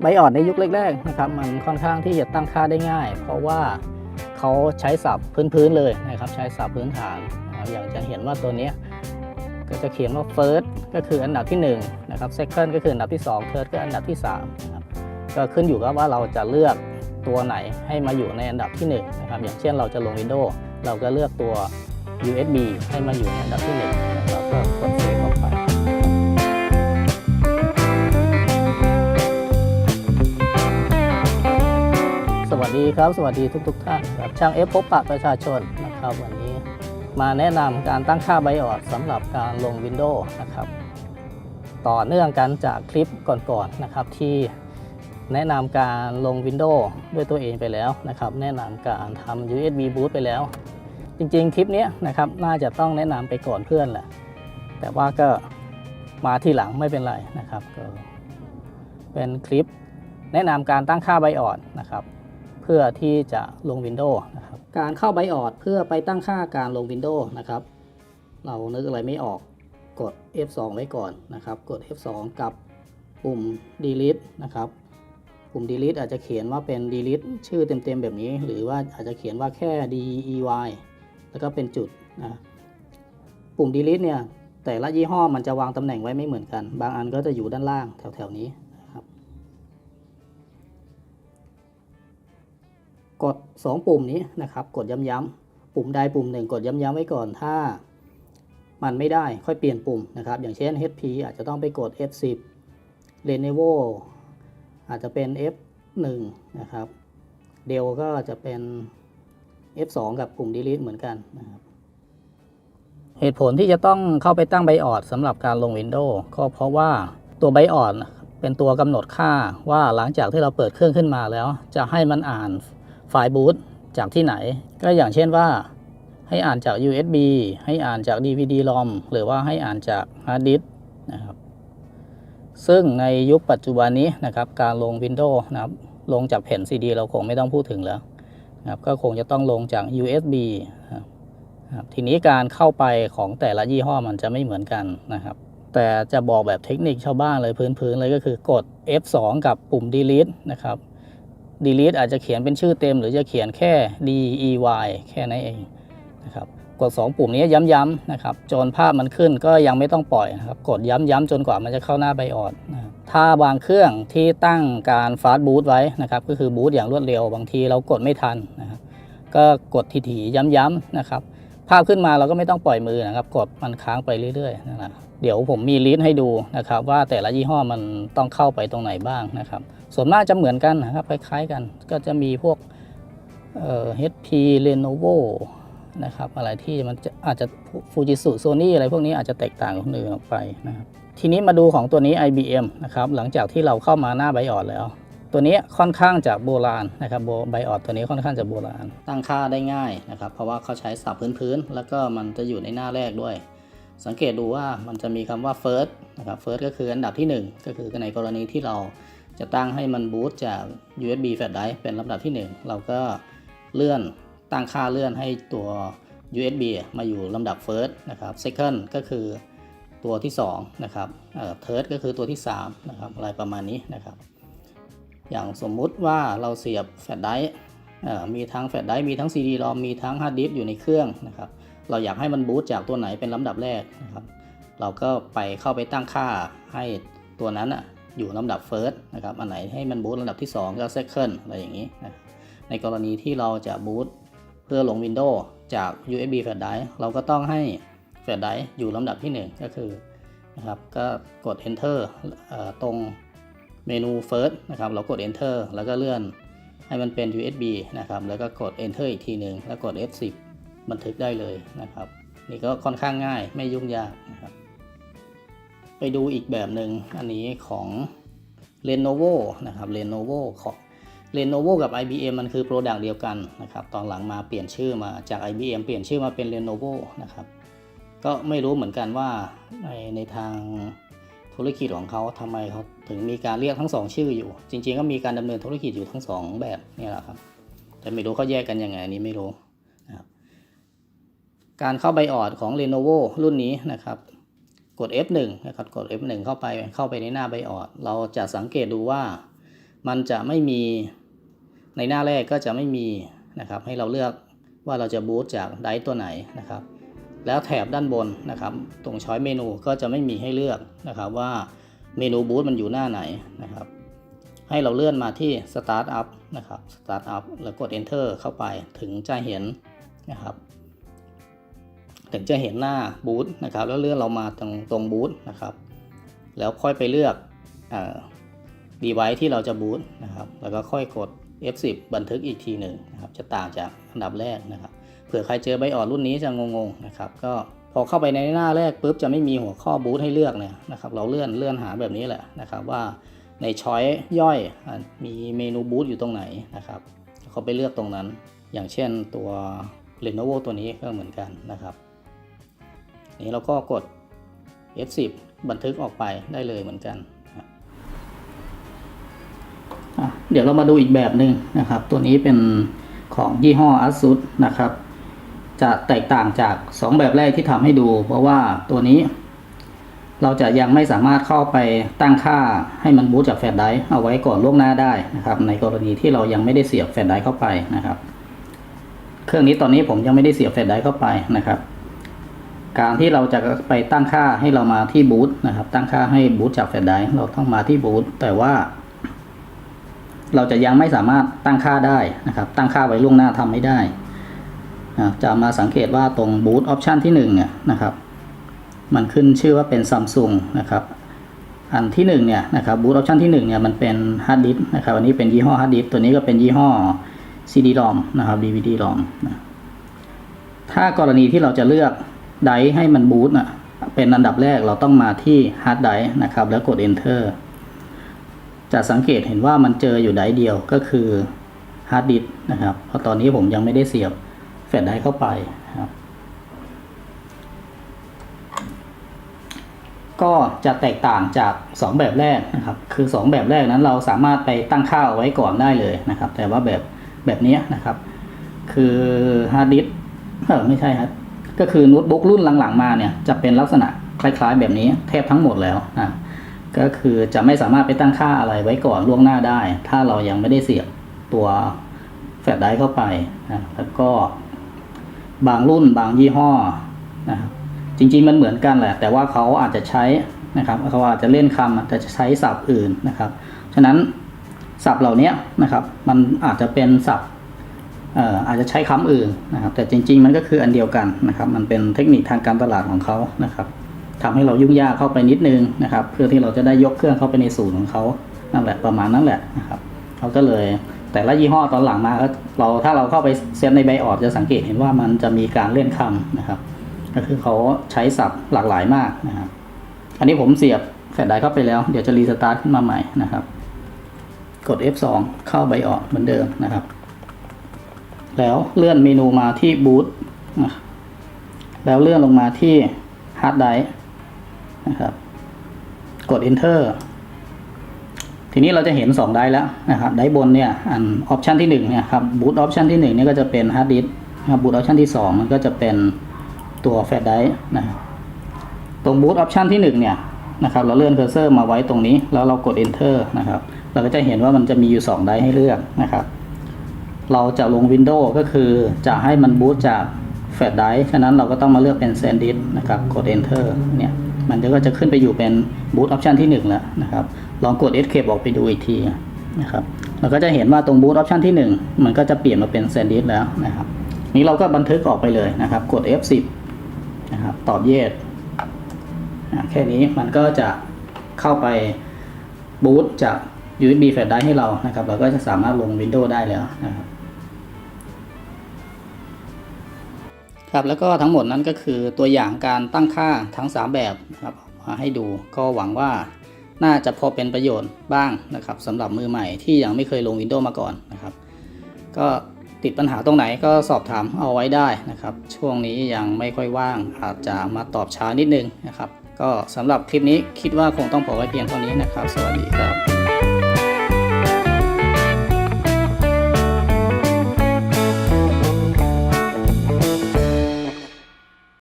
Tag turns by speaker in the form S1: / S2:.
S1: ไบอ่อดในยุคแรกๆนะครับมันค่อนข้างที่จะตั้งค่าได้ง่าย เพราะว่าเขาใช้ศัพท์พื้นๆเลยนะครับใช้ศัพท์พื้นฐานนะครับอย่างจะเห็นว่าตัวนี้ก็จะเขียนว่า first ก็คืออันดับที่1นะครับ second ก็คืออันดับที่ 2 third ก็อันดับที่3นะครับก็ขึ้นอยู่กับว่าเราจะเลือกตัวไหนให้มาอยู่ในอันดับที่1นะครับอย่างเช่นเราจะลง Windows เราก็เลือกตัว USB ให้มาอยู่ในอันดับที่1นะครับก็กด วัสดีครับ สวัสดีทุกๆท่านครับช่างเอฟพบปะประชาชนนะครับ วันนี้มาแนะนำการตั้งค่าไบออดสำหรับการลง Windows นะครับ ต่อเนื่องกันจากคลิปก่อนๆนะครับ ที่แนะนำการลง Windows ด้วยตัวเองไปแล้วนะครับ แนะนำการทำ USB boot ไปแล้ว จริงๆ คลิปนี้นะครับน่าจะต้องแนะนำไปก่อนเพื่อนแหละ แต่ว่าก็มาที่หลังไม่เป็นไรนะครับก็เป็นคลิปแนะนำการตั้งค่าไบออดนะครับ พื่อที่จะลง Windows นะครับการเข้าไบออดเพื่อไปตั้งค่าการลง Windows นะครับ เรานึกอะไรไม่ออกกด F2 ไว้ก่อนนะครับ กด F2 กับปุ่ม delete นะครับปุ่ม delete อาจจะเขียนว่าเป็น delete ชื่อเต็มๆแบบนี้ หรือว่าอาจจะเขียนว่าแค่ DEY แล้วก็เป็นจุดนะปุ่ม delete เนี่ยแต่ละยี่ห้อมันจะวางตำแหน่งไว้ไม่เหมือนกัน บางอันก็จะอยู่ด้านล่างแถวๆนี้ กด 2 ปุ่มนี้นะครับ กดย้ำๆปุ่มใดปุ่มหนึ่งกดย้ำๆไว้ก่อนถ้า มันไม่ได้ค่อยเปลี่ยนปุ่มนะครับ อย่างเช่น HP อาจจะต้องไปกด F10 Lenovo อาจจะเป็น F1 นะครับ Dell ก็จะเป็น F2 กับปุ่ม delete เหมือนกันนะครับเหตุผลที่จะต้องเข้าไปตั้งไบออดสำหรับการลง Windows ก็เพราะว่าตัวไบออดเป็นตัวกำหนดค่าว่าหลังจากที่เราเปิดเครื่องขึ้นมาแล้ว จะให้มันอ่าน ไฟล์บูตจากที่ไหน ก็อย่างเช่นว่า ให้อ่านจาก USB ให้อ่านจาก DVD ROM หรือว่าให้อ่านจากฮาร์ดดิสนะครับซึ่งในยุคปัจจุบันนี้นะครับการลง Windows นะครับลงจากแผ่น CD เราคงไม่ต้องพูดถึงแล้วนะครับก็คงจะต้องลงจาก USB นะครับครับทีนี้การเข้าไปของแต่ละยี่ห้อมันจะไม่เหมือนกันนะครับ แต่จะบอกแบบเทคนิคชาวบ้านเลยพื้นๆเลยก็คือกด F2 กับปุ่ม delete นะครับ delete อาจจะเขียนเป็นชื่อเต็ม หรือจะเขียนแค่ DEY แค่นั้นเองนะครับกด 2 ปุ่มนี้ย้ำๆนะครับจนภาพมันขึ้นก็ยังไม่ต้องปล่อยนะครับกดย้ำๆจนกว่ามันจะเข้าหน้าไบออดนะถ้าบางเครื่องที่ตั้งการฟาสต์บูตไว้นะครับก็คือบูตอย่างรวดเร็วบางทีเรากดไม่ทันนะครับก็กดถี่ๆย้ำๆนะครับภาพขึ้นมาเราก็ไม่ต้องปล่อยมือนะครับ กดมันค้างไปเรื่อยๆนะเดี๋ยวผมมีลิสต์ให้ดูนะครับว่าแต่ละยี่ห้อมันต้องเข้าไปตรงไหนบ้างนะครับ ส่วนมากจะเหมือนกันนะครับคล้ายๆกัน ก็จะมีพวกเอ่อ HP Lenovo นะครับอะไรที่มันจะอาจจะ Fujitsu Sony อะไรพวกนี้อาจจะแตกต่างกับคนอื่นออกไปนะครับทีนี้มาดูของตัวนี้ IBM นะครับหลังจากที่เราเข้ามาหน้าไบออดแล้ว ตัวนี้ค่อนข้างจะโบราณนะครับไบออดตัวนี้ค่อนข้างจะโบราณ ตั้งค่าได้ง่ายนะครับ เพราะว่าเขาใช้ศัพท์พื้นๆ แล้วก็มันจะอยู่ในหน้าแรกด้วย สังเกตดูว่ามันจะมีคำว่า first นะครับ first ก็คืออันดับที่ 1 ก็คือในกรณีที่เรา จะตั้งให้มันบูตจาก USB flash drive เป็นลำดับที่ 1 เราก็เลื่อนตั้งค่าเลื่อนให้ตัว USB มาอยู่ลำดับ first นะครับ second ก็คือตัวที่ 2 นะครับเอ่อ third ก็คือตัวที่ 3 นะครับ อะไรประมาณนี้นะครับ อย่างสมมุติว่าเราเสียบแฟลชไดรฟ์เอ่อมีทั้งแฟลชไดรฟ์มีทั้ง CD รอมมีทั้งฮาร์ดดิสอยู่ในเครื่องนะครับ เราอยากให้มันบูตจากตัวไหนเป็นลำดับแรกนะครับ เราก็ไปเข้าไปตั้งค่าให้ตัวนั้น อยู่ลำดับ first นะครับ อันไหนให้มันบูตลำดับที่ 2 ก็ second อะไรอย่างนี้นะในกรณีที่เราจะบูตเพื่อลง Windows จาก USB flash drive เราก็ต้องให้แฟลชไดรฟ์อยู่ลำดับที่ 1 ก็คือนะครับก็กด enter เอ่อตรงเมนู first นะครับเรากด enter แล้วก็เลื่อนให้มันเป็น USB นะครับแล้วก็กด enter อีกทีหนึ่งแล้วกด F10 บันทึกได้เลยนะครับ นี่ก็ค่อนข้างง่ายไม่ยุ่งยากนะครับไปดูอีกแบบหนึ่งอันนี้ของ Lenovo นะครับ Lenovo ของ Lenovo กับ IBM มันคือโปรดักต์เดียวกันนะครับตอนหลังมาเปลี่ยนชื่อมาจาก IBM เปลี่ยนชื่อมาเป็น Lenovo นะครับก็ไม่รู้เหมือนกันว่าในในทางธุรกิจของเขาทำไมเขาถึงมีการเรียกทั้งสองชื่ออยู่ จริง ๆ ก็มีการดำเนินธุรกิจอยู่ทั้งสองแบบนี่แหละครับแต่ไม่รู้เขาแยกกันยังไงนี้ไม่รู้นะครับการเข้าไบออดของ Lenovo รุ่นนี้นะครับ กด F1 นะครับกด F1 เข้าไปเข้าไปในหน้าไบออด เราจะสังเกตดูว่ามันจะไม่มีในหน้าแรกก็จะไม่มีนะครับ ให้เราเลือกว่าเราจะบูตจากไดร์ตัวไหนนะครับ แล้วแถบด้านบนนะครับ ตรงช้อยเมนูก็จะไม่มีให้เลือกนะครับว่าเมนูบูตมันอยู่หน้าไหนนะครับ ให้เราเลื่อนมาที่ Start Up นะครับ Start Up แล้วกด Enter เข้าไปถึงจะเห็นนะครับ ถึงจะเห็นหน้าบูตนะครับ แล้วเลื่อนเรามาตรงตรงบูตนะครับ แล้วค่อยไปเลือกดีไว c e ที่เราจะบูตนะครับ แล้วก็ค่อยกด F10 บันทึกอีกทีหนึ่งนะครับ จะต่างจากอันดับแรกนะครับ เผื่อใครเจอใบอ่อนรุ่นนี้จะงงๆนะครับ ก็พอเข้าไปในหน้าแรกปุ๊บจะไม่มีหัวข้อบูตให้เลือกเนี่ยนะครับ เราเลื่อนเลื่อนหาแบบนี้แหละนะครับ ว่าในช้อยย่อยมีเมนูบูตอยู่ตรงไหนนะครับเขาไปเลือกตรงนั้น อย่างเช่นตัว Lenovo ตัวนี้ก็เหมือนกันนะครับ นี้เราก็กด F10 บันทึกออกไปได้เลยเหมือนกัน เดี๋ยวเรามาดูอีกแบบหนึ่งนะครับ ตัวนี้เป็นของยี่ห้อ ASUS นะครับ จะแตกต่างจาก 2 แบบแรกที่ทำให้ดู เพราะว่าตัวนี้ เราจะยังไม่สามารถเข้าไปตั้งค่าให้มันบูตจากแฟลชไดร์เอาไว้ก่อนล่วงหน้าได้นะครับ ในกรณีที่เรายังไม่ได้เสียบแฟลชไดร์เข้าไปนะครับ เครื่องนี้ตอนนี้ผมยังไม่ได้เสียบแฟลชไดร์เข้าไปนะครับ การที่เราจะไปตั้งค่าให้เรามาที่บูตนะครับ ตั้งค่าให้บูตจากแฟลชไดร์เราต้องมาที่บูตแต่ว่า เราจะยังไม่สามารถตั้งค่าได้นะครับ ตั้งค่าไว้ล่วงหน้าทำไม่ได้นะจะมาสังเกตว่าตรงบูตออปชันที่1เนี่ยนะครับ มันขึ้นชื่อว่าเป็นซัมซุงนะครับ อันที่1เนี่ยนะครับบูตออปชันที่1เนี่ยมันเป็นฮาร์ดดิสก์นะครับ อันนี้เป็นยี่ห้อฮาร์ดดิสก์ตัวนี้ก็เป็นยี่ห้อ CD-ROM นะครับ DVD-ROM นะถ้ากรณีที่เราจะเลือก ไดร์ให้มันบูตอะเป็นอันดับแรกเราต้องมาที่ฮาร์ดไดร์นะครับ แล้วกด enter จะสังเกตเห็นว่ามันเจออยู่ไดร์เดียวก็คือฮาร์ดดิสก์นะครับ เพราะตอนนี้ผมยังไม่ได้เสียบแฟลชไดร์เข้าไปนะครับก็จะแตกต่างจาก 2 แบบแรกนะครับ คือ 2 แบบแรกนั้นเราสามารถไปตั้งค่าเอาไว้ก่อนได้เลยนะครับ แต่ว่าแบบแบบนี้นะครับ คือฮาร์ดดิสก์เออไม่ใช่ครับ ก็คือโน้ตบุ๊กรุ่นหลังๆมาเนี่ยจะเป็นลักษณะคล้ายๆ แบบนี้แทบทั้งหมดแล้วนะก็คือจะไม่สามารถไปตั้งค่าอะไรไว้ก่อนล่วงหน้าได้ ถ้าเรายังไม่ได้เสียบตัวแฟลชไดรฟ์เข้าไปนะแล้วก็บางรุ่นบางยี่ห้อนะครับจริงๆมันเหมือนกันแหละ แต่ว่าเขาอาจจะใช้นะครับเขาอาจจะเล่นคำอาจจะใช้ศัพท์อื่นนะครับ ฉะนั้นศัพท์เหล่านี้นะครับ มันอาจจะเป็นศัพท์ อาจจะใช้คำอื่นนะครับ แต่จริง ๆ มันก็คืออันเดียวกันนะครับ มันเป็นเทคนิคทางการตลาดของเขานะครับทำให้เรายุ่งยากเข้าไปนิดนึงนะครับ เพื่อที่เราจะได้ยกเครื่องเข้าไปในศูนย์ของเขานั่นแหละประมาณนั้นแหละนะครับเขาก็เลยแต่ละยี่ห้อตอนหลังมาเราถ้าเราเข้าไปเซตในไบออดจะสังเกตเห็นว่ามันจะมีการเล่นคำนะครับ ก็คือเขาใช้ศัพท์หลากหลายมากนะครับอันนี้ผมเสียบแฟลชไดร์เข้าไปแล้วเดี๋ยวจะรีสตาร์ทขึ้นมาใหม่นะครับ กด F2 เข้าไบออดเหมือนเดิมนะครับ แล้วเลื่อนเมนูมาที่บูตแล้วเลื่อนลงมาที่ฮาร์ดไดร์นะครับ กด Enter ทีนี้เราจะเห็น 2 ไดร์แล้วนะครับไดร์บนเนี่ยอันออปชันที่1เนี่ยครับบูตออปชันที่1เนี่ยก็จะเป็นฮาร์ดดิสก์นะครับบูตออปชันที่ 2 มันก็จะเป็นตัวแฟลชไดร์นะครับตรงบูตออปชันที่1เนี่ยนะครับเราเลื่อนเคอร์เซอร์มาไว้ตรงนี้ แล้วเรากด Enter นะครับ เราก็จะเห็นว่ามันจะมีอยู่ 2 ไดร์ให้เลือกนะครับ เราจะลง Windows ก็คือจะให้มันบูตจากแฟลชไดรฟ์ฉะนั้นเราก็ต้องมาเลือกเป็น SanDisk นะครับกด Enter เนี่ยมันก็จะขึ้นไปอยู่เป็นบูตออปชันที่1แล้วนะครับลองกด Escape ออกไปดูอีกทีนะครับเราก็จะเห็นว่าตรงบูตออปชันที่ 1 มันก็จะเปลี่ยนมาเป็น SanDisk แล้วนะครับนี้เราก็บันทึกออกไปเลยนะครับ กด F10 นะครับตอบ Yes อะแค่นี้มันก็จะเข้าไปบูตจาก USB แฟลชไดรฟ์ให้เรานะครับ เราก็จะสามารถลง Windows ได้แล้วนะครับ ครับแล้วก็ทั้งหมดนั้นก็คือตัวอย่างการตั้งค่าทั้ง 3 แบบครับมาให้ดูก็หวังว่าน่าจะพอเป็นประโยชน์บ้างนะครับสำหรับมือใหม่ที่ยังไม่เคยลง Windows มาก่อนนะครับ ก็ติดปัญหาตรงไหนก็สอบถามเอาไว้ได้นะครับ ช่วงนี้ยังไม่ค่อยว่างอาจจะมาตอบช้านิดนึงนะครับ ก็สำหรับคลิปนี้คิดว่าคงต้องพอไว้เพียงเท่านี้นะครับ สวัสดีครับ